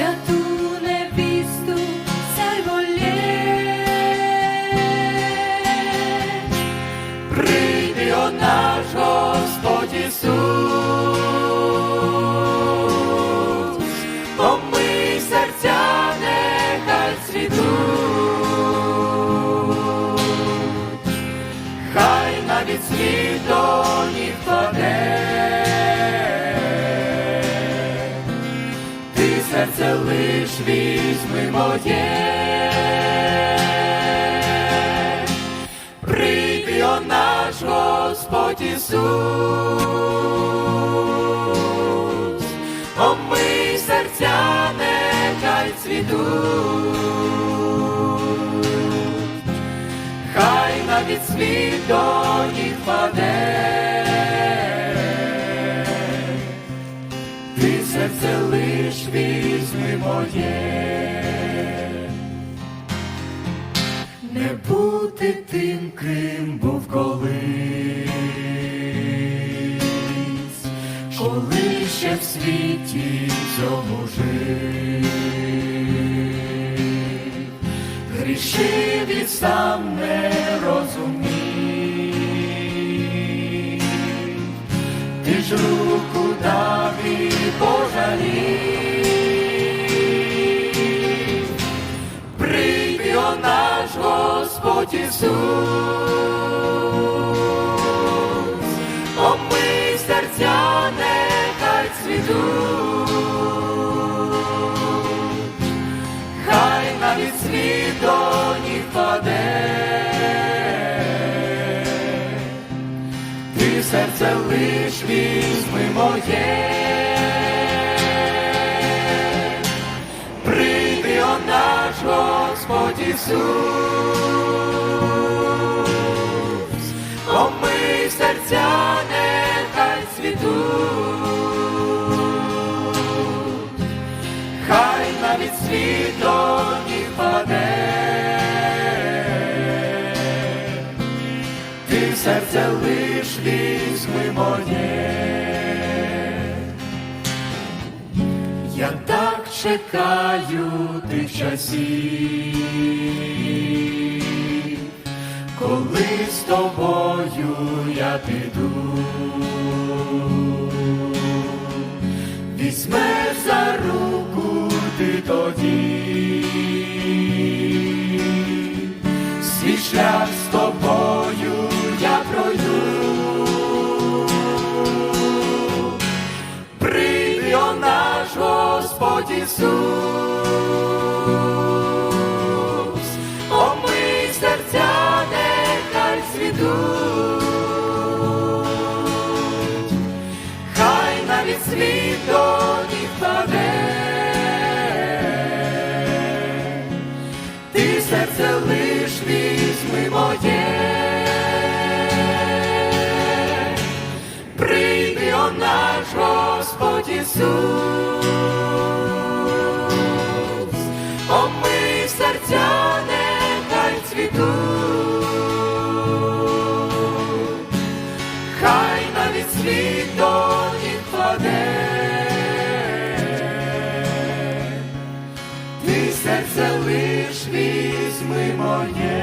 святу невісту сяйволє. Прийди, о наш лиш візьми моє. Прийди, о наш Господь Ісус, омий серця, нехай цвітуть, хай навіть світ до ніг паде. Серце лиш візьми моє. Не бути тим, ким був колись, коли ще в світі цьому жив, грішив і сам не ж руку дав пожалів. Наш Господь Ісус, серце лиш візьми моє. Прийди, о наш Господь Ісус, омий серця, нехай цвітуть, хай навіть світ до ніг паде. Ти серце лиш візьми моє. Я так чекаю тих часів, коли з тобою я піду, візьмеш за руку ти тоді, свій шлях Ісус, омий серця, нехай цвітуть, хай навіть світ до ніг паде. Ти серце лиш візьми моє. Прийди, о наш Господь Ісус, Ти